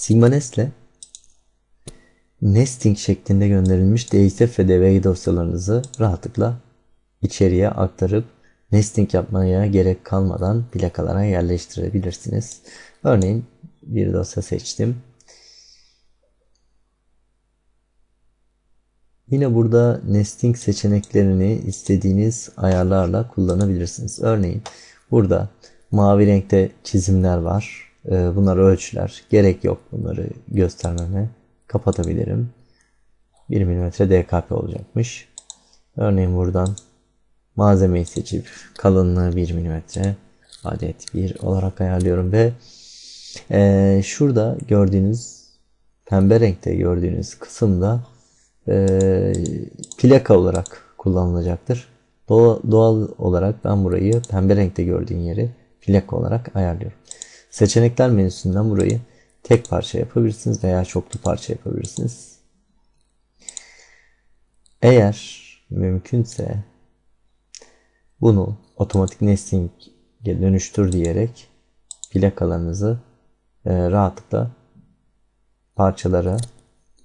Sigma Nest'le nesting şeklinde gönderilmiş DXF ve DVG dosyalarınızı rahatlıkla içeriye aktarıp nesting yapmaya gerek kalmadan plakalara yerleştirebilirsiniz. Örneğin bir dosya seçtim. Yine burada nesting seçeneklerini istediğiniz ayarlarla kullanabilirsiniz. Örneğin burada mavi renkte çizimler var. Ee, Bunlar ölçüler. Gerek yok bunları göstermeme. Kapatabilirim. 1 mm DKP olacakmış. Örneğin buradan malzemeyi seçip kalınlığı 1 mm adet 1 olarak ayarlıyorum ve ee, şurada gördüğünüz pembe renkte gördüğünüz kısımda e, plaka olarak kullanılacaktır. Doğal, doğal olarak ben burayı pembe renkte gördüğün yeri plaka olarak ayarlıyorum. Seçenekler menüsünden burayı tek parça yapabilirsiniz veya çoklu parça yapabilirsiniz. Eğer mümkünse bunu otomatik nesting'e dönüştür diyerek plakalarınızı e, rahatlıkla parçalara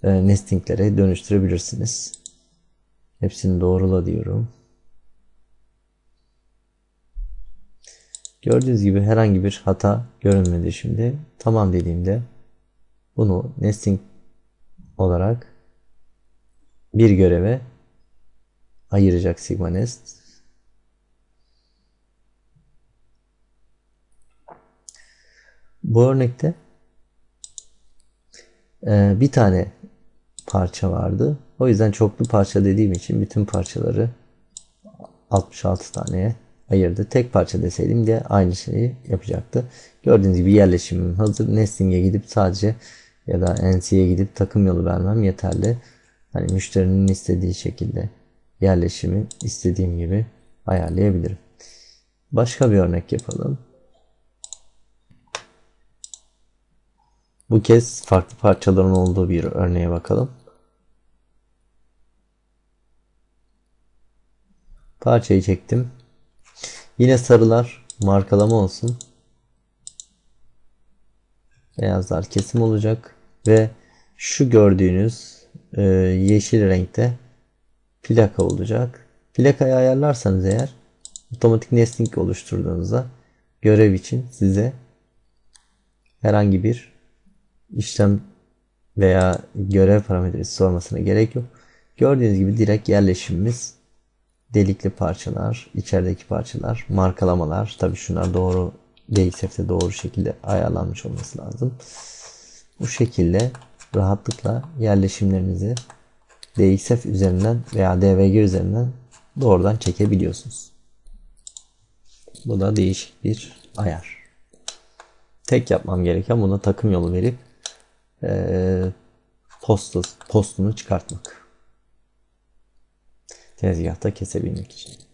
e, nestinglere dönüştürebilirsiniz. Hepsini doğrula diyorum. Gördüğünüz gibi herhangi bir hata görünmedi şimdi. Tamam dediğimde bunu nesting olarak bir göreve ayıracak Sigma Nest. Bu örnekte e, bir tane parça vardı. O yüzden çoklu parça dediğim için bütün parçaları 66 taneye ayırdı. Tek parça deseydim de aynı şeyi yapacaktı. Gördüğünüz gibi yerleşimim hazır. Nesting'e gidip sadece ya da NC'ye gidip takım yolu vermem yeterli. Hani müşterinin istediği şekilde yerleşimi istediğim gibi ayarlayabilirim. Başka bir örnek yapalım. Bu kez farklı parçaların olduğu bir örneğe bakalım. Parçayı çektim. Yine sarılar markalama olsun. Beyazlar kesim olacak ve şu gördüğünüz e, yeşil renkte plaka olacak. Plakayı ayarlarsanız eğer otomatik nesting oluşturduğunuzda görev için size herhangi bir işlem veya görev parametresi sormasına gerek yok. Gördüğünüz gibi direkt yerleşimimiz delikli parçalar, içerideki parçalar, markalamalar. Tabii şunlar doğru DXF'de doğru şekilde ayarlanmış olması lazım. Bu şekilde rahatlıkla yerleşimlerinizi DXF üzerinden veya DVG üzerinden doğrudan çekebiliyorsunuz. Bu da değişik bir ayar. Tek yapmam gereken buna takım yolu verip e, postu, postunu çıkartmak. Tezgahta kesebilmek için.